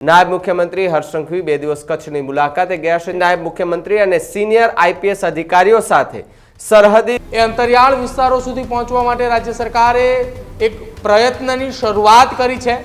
નાયબ મુખ્યમંત્રી હર્ષ સંઘવી બે દિવસ કચ્છની મુલાકાતે ગયા છે. નાયબ મુખ્યમંત્રી અને સિનિયર આઈપીએસ અધિકારીઓ સાથે સરહદી એ અંતરિયાળ વિસ્તારો સુધી પહોંચવા માટે રાજ્ય સરકારે એક પ્રયત્નની શરૂઆત કરી છે.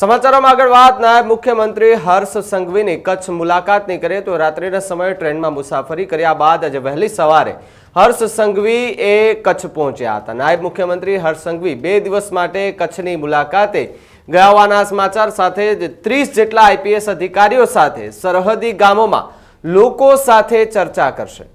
સમાચારોમાં આગળ વાત. નાયબ મુખ્યમંત્રી હર્ષ સંઘવીની કચ્છ મુલાકાતની કરીએ તો રાત્રિના સમયે ટ્રેનમાં મુસાફરી કર્યા બાદ આજે વહેલી સવારે હર્ષ સંઘવી એ કચ્છ પહોંચ્યા હતા. નાયબ મુખ્યમંત્રી હર્ષ સંઘવી બે દિવસ માટે કચ્છની મુલાકાતે ગયા હોવાના સમાચાર સાથે જ ત્રીસ જેટલા આઈપીએસ અધિકારીઓ સાથે સરહદી ગામોમાં લોકો સાથે ચર્ચા કરશે.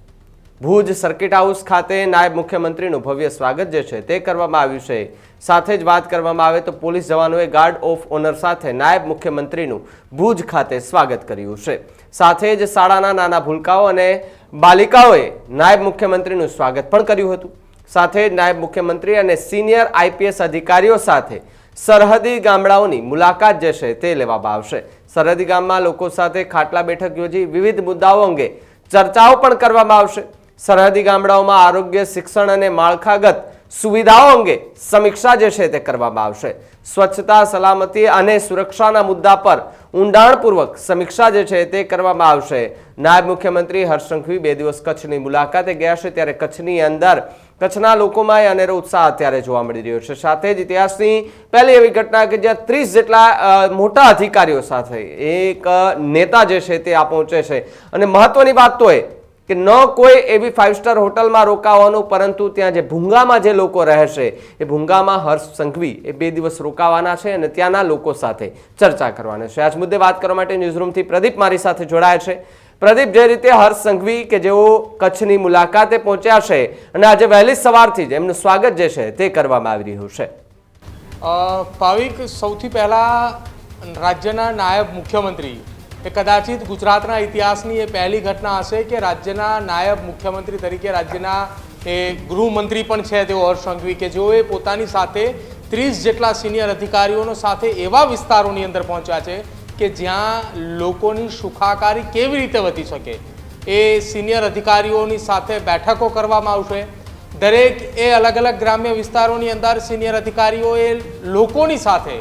ભુજ સર્કિટ હાઉસ ખાતે નાયબ મુખ્યમંત્રીનું ભવ્ય સ્વાગત જે છે તે કરવામાં આવ્યું છે. સાથે જ વાત કરવામાં આવે તો પોલીસ જવાનોએ ગાર્ડ ઓફ ઓનર સાથે નાયબ મુખ્યમંત્રીનું ભુજ ખાતે સ્વાગત કર્યું છે. સાથે જ શાળાના નાના ભૂલકાઓ અને બાલિકાઓએ નાયબ મુખ્યમંત્રીનું સ્વાગત પણ કર્યું હતું. સાથે જ નાયબ મુખ્યમંત્રી અને સિનિયર આઈપીએસ અધિકારીઓ સાથે સરહદી ગામડાઓની મુલાકાત જે છે તે લેવામાં આવશે. સરહદી ગામમાં લોકો સાથે ખાટલા બેઠક યોજી વિવિધ મુદ્દાઓ અંગે ચર્ચાઓ પણ કરવામાં આવશે. સરહદી ગામડાઓમાં આરોગ્ય, શિક્ષણ અને માળખાગત સુવિધાઓ અંગે સમીક્ષા જે છે તે કરવામાં આવશે. સ્વચ્છતા, સલામતી અને સુરક્ષાના મુદ્દા પર ઊંડાણપૂર્વક સમીક્ષા જે છે તે કરવામાં આવશે. નાયબ મુખ્યમંત્રી હર્ષંખવી બે દિવસ કચ્છની મુલાકાતે ગયા છે, ત્યારે કચ્છની અંદર કચ્છના લોકોમાં એ અનેરો ઉત્સાહ અત્યારે જોવા મળી રહ્યો છે. સાથે જ ઇતિહાસની પહેલી એવી ઘટના કે જ્યાં ત્રીસ જેટલા મોટા અધિકારીઓ સાથે એક નેતા જે છે તે આ પહોંચે છે. અને મહત્વની વાત તો એ કે ન કોઈ એવી ફાઇવ સ્ટાર હોટલમાં રોકાવાનું, પરંતુ ત્યાં જે ભૂંગામાં જે લોકો રહેશે, એ ભૂંગામાં હર્ષ સંઘવી એ બે દિવસ રોકાવાના છે અને ત્યાંના લોકો સાથે ચર્ચા કરવાના છે. આજ મુદ્દે વાત કરવા માટે ન્યૂઝરૂમથી પ્રદીપ મારી સાથે જોડાયા છે. પ્રદીપ, જે રીતે હર્ષ સંઘવી કે જેઓ કચ્છની મુલાકાતે પહોંચ્યા છે અને આજે વહેલી સવારથી જ એમનું સ્વાગત જે છે તે કરવામાં આવી રહ્યું છે. ભાવિક સૌથી પહેલાં રાજ્યના નાયબ મુખ્યમંત્રી એ કદાચિત ગુજરાતના ઇતિહાસની એ પહેલી ઘટના હશે કે રાજ્યના નાયબ મુખ્યમંત્રી તરીકે રાજ્યના એ ગૃહમંત્રી પણ છે તેઓ હર્ષ સંઘવી કે જેઓએ પોતાની સાથે ત્રીસ જેટલા સિનિયર અધિકારીઓનો સાથે એવા વિસ્તારોની અંદર પહોંચ્યા છે કે જ્યાં લોકોની સુખાકારી કેવી રીતે વધી શકે. એ સિનિયર અધિકારીઓની સાથે બેઠકો કરવામાં આવશે. દરેક એ અલગ અલગ ગ્રામ્ય વિસ્તારોની અંદર સિનિયર અધિકારીઓએ લોકોની સાથે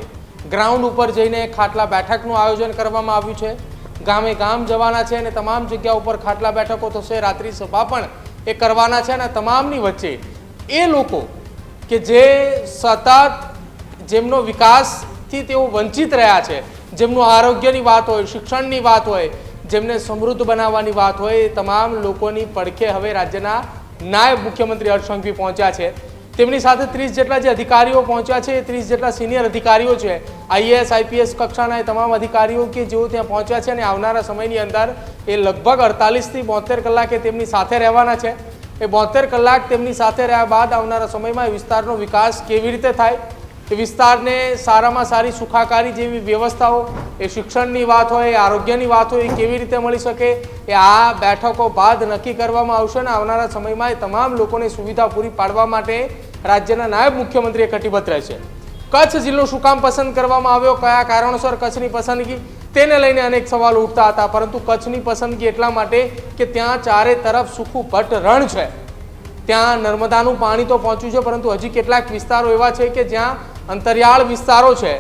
ગ્રાઉન્ડ ઉપર જઈને ખાટલા બેઠકનું આયોજન કરવામાં આવ્યું છે. ગામે ગામ જવાના છે અને તમામ જગ્યા ઉપર ખાટલા બેઠકો થશે, રાત્રિ સભા પણ એ કરવાના છે અને તમામની વચ્ચે એ લોકો કે જે સતત જેમનો વિકાસથી તેઓ વંચિત રહ્યા છે, જેમનું આરોગ્યની વાત હોય, શિક્ષણની વાત હોય, જેમને સમૃદ્ધ બનાવવાની વાત હોય તમામ લોકોની પડખે હવે રાજ્યના નાયબ મુખ્યમંત્રી હર્ષ સંઘવી પહોંચ્યા છે. તેમની સાથે ત્રીસ જેટલા જે અધિકારીઓ પહોંચ્યા છે, એ ત્રીસ જેટલા સિનિયર અધિકારીઓ છે. આઈએએસ આઈપીએસ કક્ષાના એ તમામ અધિકારીઓ કે જેઓ ત્યાં પહોંચ્યા છે અને આવનારા સમયની અંદર એ લગભગ અડતાલીસથી બોતેર કલાકે તેમની સાથે રહેવાના છે. એ બોતેર કલાક તેમની સાથે રહ્યા બાદ આવનારા સમયમાં એ વિસ્તારનો વિકાસ કેવી રીતે થાય? એ વિસ્તારને સારામાં સારી સુખાકારી જેવી વ્યવસ્થાઓ, એ શિક્ષણની વાત હોય આરોગ્યની વાત હોય, એ કેવી રીતે મળી શકે, એ આ બેઠકો બાદ નક્કી કરવામાં આવશે અને આવનારા સમયમાં એ તમામ લોકોને સુવિધા પૂરી પાડવા માટે રાજ્યના નાયબ મુખ્યમંત્રીએ કટિબદ્ધ રહેશે. કચ્છ જિલ્લો શું કામ પસંદ કરવામાં આવ્યો, કયા કારણોસર કચ્છની પસંદગી, તેને લઈને અનેક સવાલો ઉઠતા હતા, પરંતુ કચ્છની પસંદગી એટલા માટે કે ત્યાં ચારે તરફ સુખું ભટ્ટ રણ છે. ત્યાં નર્મદાનું પાણી તો પહોંચ્યું છે, પરંતુ હજી કેટલાક વિસ્તારો એવા છે કે જ્યાં અંતરિયાળ વિસ્તારો છે,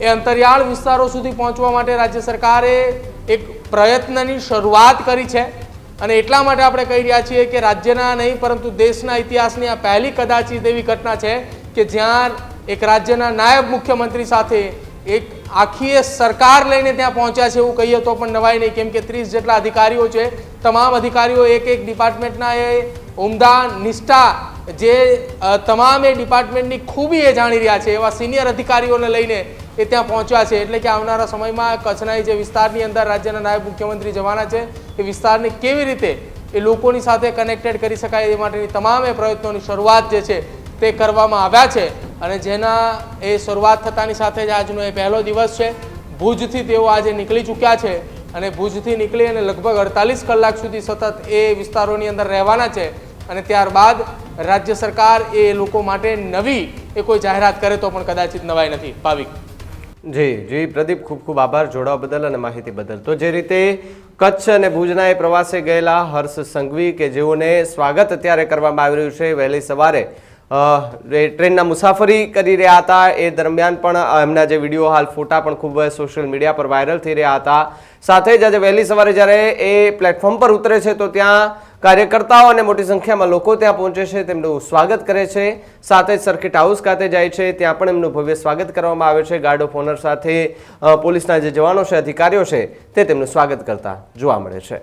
એ અંતરિયાળ વિસ્તારો સુધી પહોંચવા માટે રાજ્ય સરકારે એક પ્રયત્નની શરૂઆત કરી છે અને એટલા માટે આપણે કહી રહ્યા છીએ કે રાજ્યના નહીં, પરંતુ દેશના ઇતિહાસની આ પહેલી કદાચિત એવી ઘટના છે કે જ્યાં એક રાજ્યના નાયબ મુખ્યમંત્રી સાથે એક આખી સરકાર લઈને ત્યાં પહોંચ્યા છે એવું કહીએ તો પણ નવાય નહીં, કેમ કે ત્રીસ જેટલા અધિકારીઓ છે, તમામ અધિકારીઓ એક એક ડિપાર્ટમેન્ટના એ ઉમદા, નિષ્ઠા જે તમામ એ ડિપાર્ટમેન્ટની ખૂબી એ જાણી રહ્યા છે, એવા સિનિયર અધિકારીઓને લઈને એ ત્યાં પહોંચ્યા છે. એટલે કે આવનારા સમયમાં કચ્છના જે વિસ્તારની અંદર રાજ્યના નાયબ મુખ્યમંત્રી જવાના છે, એ વિસ્તારને કેવી રીતે એ લોકોની સાથે કનેક્ટેડ કરી શકાય એ માટેની તમામ એ પ્રયત્નોની શરૂઆત જે છે તે કરવામાં આવ્યા છે. અને જેના એ શરૂઆત થતાની સાથે જ આજનો એ પહેલો દિવસ છે. ભુજથી તેઓ આજે નીકળી ચૂક્યા છે અને ભુજથી નીકળી અને લગભગ અડતાલીસ કલાક સુધી સતત એ વિસ્તારોની અંદર રહેવાના છે. અને ત્યારબાદ રાજ્ય સરકાર એ લોકો માટે નવી એ કોઈ જાહેરાત કરે તો પણ કદાચિત નવાઈ નથી. ભાવિક. જી જી, પ્રદીપ, ખૂબ ખૂબ આભાર જોડાવા બદલ અને માહિતી બદલ. તો જે રીતે કચ્છ અને ભુજના એ પ્રવાસે ગયેલા હર્ષ સંઘવી કે જેઓને સ્વાગત અત્યારે કરવામાં આવી રહ્યું છે, વહેલી સવારે ટ્રેનના મુસાફરી કરી રહ્યા હતા. એ દરમિયાન પણ એમના જે વીડિયો હાલ, ફોટા પણ ખૂબ સોશિયલ મીડિયા પર વાયરલ થઈ રહ્યા હતા. સાથે જ આજે વહેલી સવારે જ્યારે એ પ્લેટફોર્મ પર ઉતરે છે, તો ત્યાં કાર્યકર્તાઓ અને મોટી સંખ્યામાં લોકો ત્યાં પહોંચે છે, તેમનું સ્વાગત કરે છે. સાથે જ સર્કિટ હાઉસ ખાતે જાય છે, ત્યાં પણ એમનું ભવ્ય સ્વાગત કરવામાં આવે છે. ગાર્ડ ઓફ ઓનર સાથે પોલીસના જે જવાનો છે, અધિકારીઓ છે, તે તેમનું સ્વાગત કરતા જોવા મળે છે.